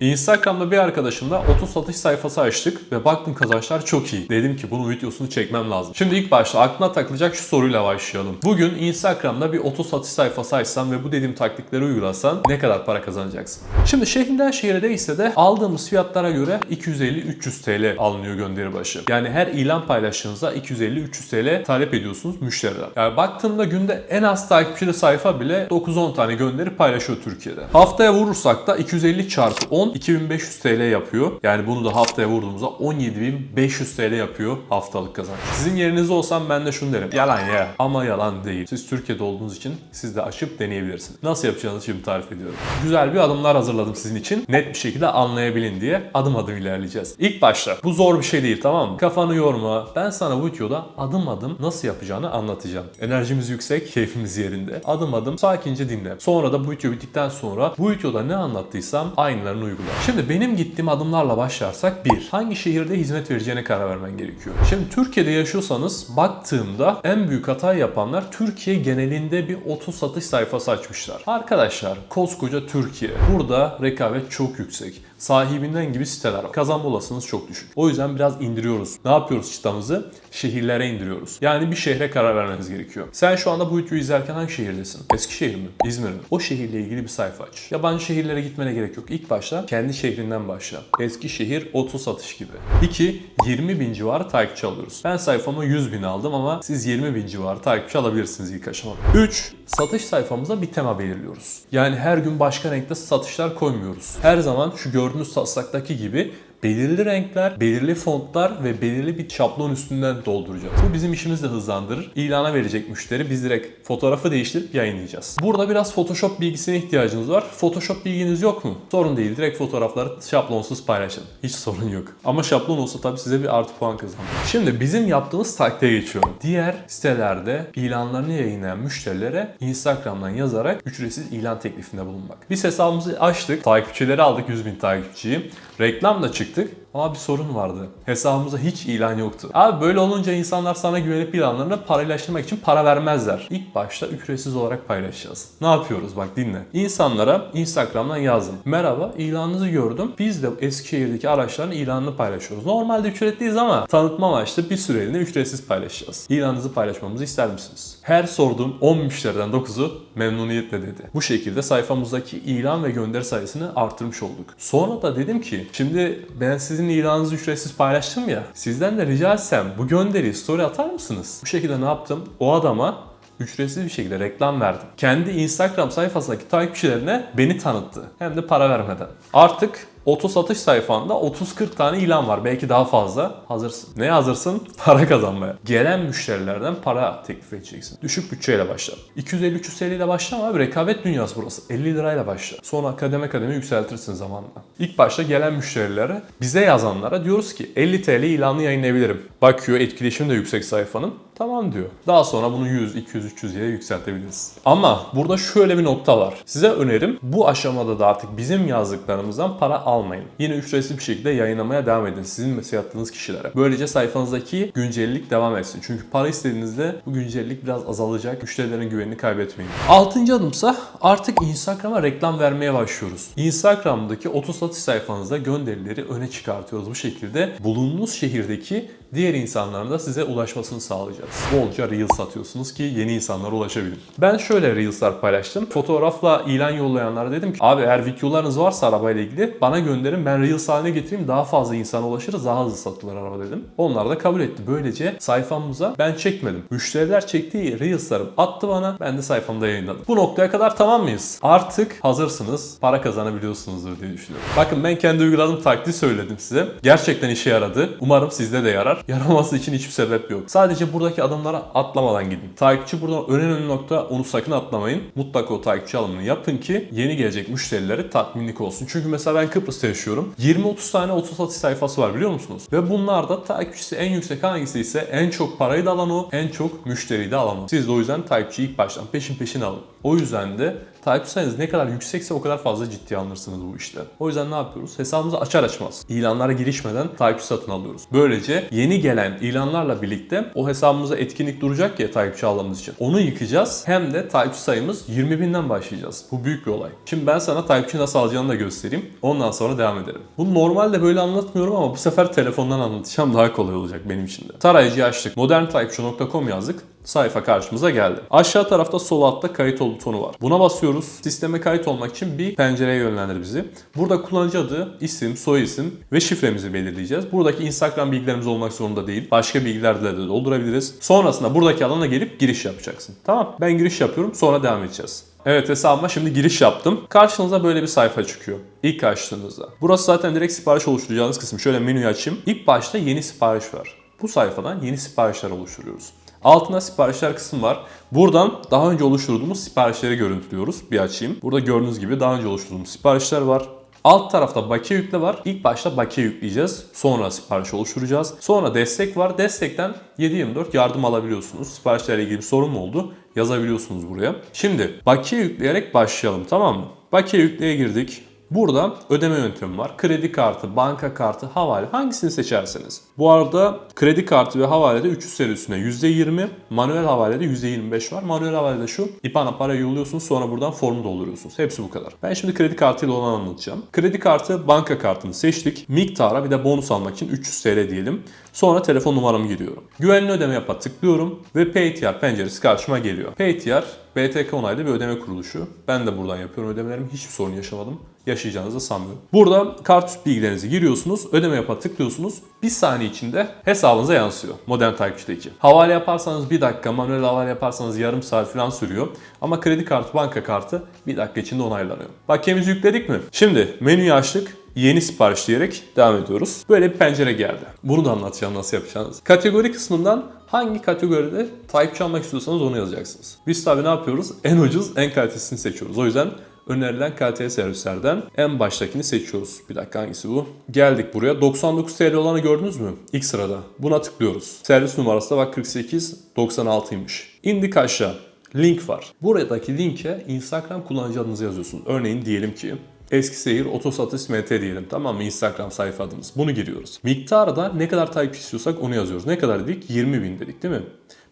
Instagram'da bir arkadaşımla 30 satış sayfası açtık ve baktım kazançlar çok iyi. Dedim ki bunun videosunu çekmem lazım. Şimdi ilk başta aklına takılacak şu soruyla başlayalım. Bugün Instagram'da bir 30 satış sayfası açsan ve bu dediğim taktikleri uygulasan ne kadar para kazanacaksın? Şimdi şehirden şehire değilse de aldığımız fiyatlara göre 250-300 TL alınıyor gönderi başı. Yani her ilan paylaştığınızda 250-300 TL talep ediyorsunuz müşteriden. Yani baktığımda günde en az takipçili sayfa bile 9-10 tane gönderi paylaşıyor Türkiye'de. Haftaya vurursak da 250 çarpı 10 2500 TL yapıyor. Yani bunu da haftaya vurduğumuzda 17500 TL yapıyor haftalık kazanç. Sizin yerinizde olsam ben de şunu derim. Yalan ya. Ama yalan değil. Siz Türkiye'de olduğunuz için siz de açıp deneyebilirsiniz. Nasıl yapacağınızı şimdi tarif ediyorum. Güzel bir adımlar hazırladım sizin için. Net bir şekilde anlayabilin diye adım adım ilerleyeceğiz. İlk başta bu zor bir şey değil tamam mı? Kafanı yorma. Ben sana bu videoda adım adım nasıl yapacağını anlatacağım. Enerjimiz yüksek, keyfimiz yerinde. Adım adım sakince dinle. Sonra da bu video bittikten sonra bu videoda ne anlattıysam aynılarını uygula. Şimdi benim gittiğim adımlarla başlarsak bir, hangi şehirde hizmet vereceğine karar vermen gerekiyor. Şimdi Türkiye'de yaşıyorsanız baktığımda en büyük hata yapanlar Türkiye genelinde bir 30 satış sayfası açmışlar. Arkadaşlar koskoca Türkiye. Burada rekabet çok yüksek sahibinden gibi siteler var. Kazanma olasılığınız çok düşük. O yüzden biraz indiriyoruz. Ne yapıyoruz çıtamızı? Şehirlere indiriyoruz. Yani bir şehre karar vermeniz gerekiyor. Sen şu anda bu videoyu izlerken hangi şehirdesin? Eskişehir mi? İzmir mi? O şehirle ilgili bir sayfa aç. Yabancı şehirlere gitmene gerek yok. İlk başta kendi şehrinden başla. Eskişehir 30 satış gibi. 2. 20 bin civarı takipçi alıyoruz. Ben sayfama 100 bin aldım ama siz 20 bin civarı takipçi alabilirsiniz ilk aşamada. 3. Satış sayfamıza bir tema belirliyoruz. Yani her gün başka renkte satışlar koymuyoruz. Her zaman şu gördüğünüz taslaktaki gibi belirli renkler, belirli fontlar ve belirli bir şablon üstünden dolduracağız. Bu bizim işimizi de hızlandırır. İlana verecek müşteri biz direkt fotoğrafı değiştirip yayınlayacağız. Burada biraz Photoshop bilgisine ihtiyacınız var. Photoshop bilginiz yok mu? Sorun değil. Direkt fotoğrafları şablonsuz paylaşın. Hiç sorun yok. Ama şablon olsa tabii size bir artı puan kazandırır. Şimdi bizim yaptığımız taktiğe geçiyorum. Diğer sitelerde ilanlarını yayınlayan müşterilere Instagram'dan yazarak ücretsiz ilan teklifinde bulunmak. Biz hesabımızı açtık. Takipçileri aldık 100 bin takipçiyi. Reklam da çıktık. Ama bir sorun vardı. Hesabımızda hiç ilan yoktu. Abi böyle olunca insanlar sana güvenip ilanlarını paraylaştırmak için para vermezler. İlk başta ücretsiz olarak paylaşacağız. Ne yapıyoruz bak dinle. İnsanlara Instagram'dan yazdım. Merhaba ilanınızı gördüm. Biz de Eskişehir'deki araçların ilanını paylaşıyoruz. Normalde ücretliyiz ama tanıtma amaçlı bir süreliğine ücretsiz paylaşacağız. İlanınızı paylaşmamızı ister misiniz? Her sorduğum 10 müşteriden 9'u memnuniyetle dedi. Bu şekilde sayfamızdaki ilan ve gönderi sayısını artırmış olduk. Sonra da dedim ki şimdi ben sizin ilanınızı ücretsiz paylaştım ya. Sizden de rica etsem bu gönderiyi story atar mısınız? Bu şekilde ne yaptım? O adama ücretsiz bir şekilde reklam verdim. Kendi Instagram sayfasındaki takipçilerine beni tanıttı. Hem de para vermeden. Artık oto satış sayfanda 30-40 tane ilan var. Belki daha fazla. Hazırsın. Neye hazırsın? Para kazanmaya. Gelen müşterilerden para teklif edeceksin. Düşük bütçeyle başla. 250-300 TL ile başlama abi. Rekabet dünyası burası. 50 lirayla başla. Sonra kademe kademe yükseltirsin zamanla. İlk başta gelen müşterilere, bize yazanlara diyoruz ki 50 TL ilanı yayınlayabilirim. Bakıyor etkileşim de yüksek sayfanın. Tamam diyor. Daha sonra bunu 100, 200, 300 diye yükseltebiliriz. Ama burada şöyle bir nokta var. Size önerim bu aşamada da artık bizim yazdıklarımızdan para almayın. Yine ücretsiz bir şekilde yayınlamaya devam edin sizin mesaj attığınız kişilere. Böylece sayfanızdaki güncellik devam etsin. Çünkü para istediğinizde bu güncellik biraz azalacak. Müşterilerin güvenini kaybetmeyin. Altıncı adımsa artık Instagram'a reklam vermeye başlıyoruz. Instagram'daki 30 satış sayfanızda gönderileri öne çıkartıyoruz. Bu şekilde bulunduğunuz şehirdeki diğer insanların da size ulaşmasını sağlayacağız. Bolca Reels satıyorsunuz ki yeni insanlara ulaşabilin. Ben şöyle Reels'lar paylaştım. Fotoğrafla ilan yollayanlara dedim ki abi eğer videolarınız varsa arabayla ilgili bana gönderin ben Reels haline getireyim daha fazla insana ulaşırız daha hızlı satılır araba dedim. Onlar da kabul etti. Böylece sayfamıza ben çekmedim. Müşteriler çektiği Reels'larım attı bana ben de sayfamda yayınladım. Bu noktaya kadar tamam mıyız? Artık hazırsınız para kazanabiliyorsunuzdur diye düşünüyorum. Bakın ben kendi uyguladığım taktiği söyledim size. Gerçekten işe yaradı. Umarım sizde de yarar. Yaraması için hiçbir sebep yok. Sadece buradaki adımlara atlamadan gidin. Takipçi burada önemli nokta onu sakın atlamayın. Mutlaka o takipçi alımını yapın ki yeni gelecek müşterileri tatminlik olsun. Çünkü mesela ben Kıbrıs'ta yaşıyorum. 20-30 tane oto satış sayfası var biliyor musunuz? Ve bunlarda takipçisi en yüksek hangisi ise en çok parayı da alan o, en çok müşteriyi de alan o. Siz de o yüzden takipçiyi ilk baştan peşin peşin alın. O yüzden de takipçi sayınız ne kadar yüksekse o kadar fazla ciddiye alırsınız bu işte. O yüzden ne yapıyoruz? Hesabımızı açar açmaz ilanlara girişmeden takipçi satın alıyoruz. Böylece yeni gelen ilanlarla birlikte o hesabımıza etkinlik duracak ya takipçi almamız için. Onu yıkacağız. Hem de takipçi sayımız 20 binden başlayacağız. Bu büyük bir olay. Şimdi ben sana takipçi nasıl alacağını da göstereyim. Ondan sonra devam edelim. Bunu normalde böyle anlatmıyorum ama bu sefer telefondan anlatacağım. Daha kolay olacak benim için de. Tarayıcı açtık. moderntakipçi.com yazdık sayfa karşımıza geldi. Aşağı tarafta sol altta kayıt ol butonu var. Buna basıyoruz. Sisteme kayıt olmak için bir pencereye yönlendir bizi. Burada kullanıcı adı, isim, soy isim ve şifremizi belirleyeceğiz. Buradaki Instagram bilgilerimiz olmak zorunda değil. Başka bilgilerle de doldurabiliriz. Sonrasında buradaki alana gelip giriş yapacaksın. Tamam ben giriş yapıyorum sonra devam edeceğiz. Evet hesabıma şimdi giriş yaptım. Karşınıza böyle bir sayfa çıkıyor. İlk açtığınızda. Burası zaten direkt sipariş oluşturacağınız kısım. Şöyle menüyü açayım. İlk başta yeni sipariş var. Bu sayfadan yeni siparişler oluşturuyoruz. Altına siparişler kısmı var. Buradan daha önce oluşturduğumuz siparişleri görüntülüyoruz. Bir açayım. Burada gördüğünüz gibi daha önce oluşturduğumuz siparişler var. Alt tarafta bakiye yükle var. İlk başta bakiye yükleyeceğiz. Sonra sipariş oluşturacağız. Sonra destek var. Destekten 7/24 yardım alabiliyorsunuz. Siparişlerle ilgili bir sorun mu oldu? Yazabiliyorsunuz buraya. Şimdi bakiye yükleyerek başlayalım tamam mı? Bakiye yükleye girdik. Burada ödeme yöntemi var. Kredi kartı, banka kartı, havale hangisini seçerseniz. Bu arada kredi kartı ve havalede 300 seri üstüne %20, manuel havalede %25 var. Manuel havalede şu, IBAN'a para yolluyorsunuz sonra buradan formu dolduruyorsunuz. Hepsi bu kadar. Ben şimdi kredi kartıyla olan anlatacağım. Kredi kartı banka kartını seçtik. Miktara bir de bonus almak için 300 TL diyelim. Sonra telefon numaramı giriyorum. Güvenli ödeme yapa tıklıyorum ve PayTR penceresi karşıma geliyor. PayTR BTK onaylı bir ödeme kuruluşu. Ben de buradan yapıyorum ödemelerimi. Hiçbir sorun yaşamadım. Yaşayacağınızı sanmıyorum. Burada kart bilgilerinizi giriyorsunuz. Ödeme yapa tıklıyorsunuz. Bir saniye içinde hesabınıza yansıyor. Modern takipçideki. Havale yaparsanız bir dakika, manuel havale yaparsanız yarım saat falan sürüyor. Ama kredi kartı, banka kartı bir dakika içinde onaylanıyor. Bakiyemizi yükledik mi? Şimdi menüyü açtık yeni sipariş diyerek devam ediyoruz. Böyle bir pencere geldi. Bunu da anlatacağım nasıl yapacağınızı. Kategori kısmından hangi kategoride takipçi almak istiyorsanız onu yazacaksınız. Biz tabi ne yapıyoruz? En ucuz, en kalitesini seçiyoruz. O yüzden önerilen kaliteli servislerden en baştakini seçiyoruz. Bir dakika hangisi bu? Geldik buraya. 99 TL olanı gördünüz mü? İlk sırada. Buna tıklıyoruz. Servis numarası da bak 48 96'ymış. İndik aşağı. Link var. Buradaki linke Instagram kullanıcı adınızı yazıyorsunuz. Örneğin diyelim ki Eskişehir Otosatış MT diyelim tamam mı Instagram sayfa adımız. Bunu giriyoruz. Miktarı da ne kadar takipçi istiyorsak onu yazıyoruz. Ne kadar dedik? 20 bin dedik değil mi?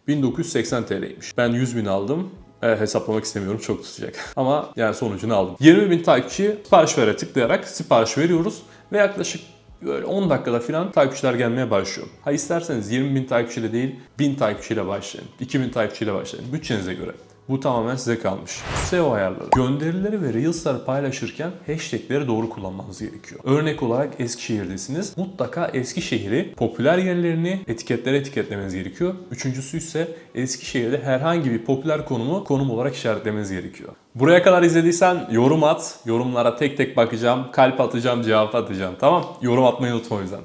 1980 TL'ymiş. Ben 100 bin aldım. E, hesaplamak istemiyorum çok tutacak. Ama yani sonucunu aldım. 20 bin takipçi sipariş vere tıklayarak sipariş veriyoruz. Ve yaklaşık böyle 10 dakikada falan takipçiler gelmeye başlıyor. Ha isterseniz 20 bin takipçiyle değil 1000 takipçiyle başlayın. 2000 takipçiyle başlayın. Bütçenize göre. Bu tamamen size kalmış. SEO ayarları. Gönderileri ve Reels'ları paylaşırken hashtagleri doğru kullanmanız gerekiyor. Örnek olarak Eskişehir'desiniz. Mutlaka Eskişehir'i, popüler yerlerini etiketlere etiketlemeniz gerekiyor. Üçüncüsü ise Eskişehir'de herhangi bir popüler konumu konum olarak işaretlemeniz gerekiyor. Buraya kadar izlediysen yorum at. Yorumlara tek tek bakacağım. Kalp atacağım, cevap atacağım. Tamam? Yorum atmayı unutma o yüzden.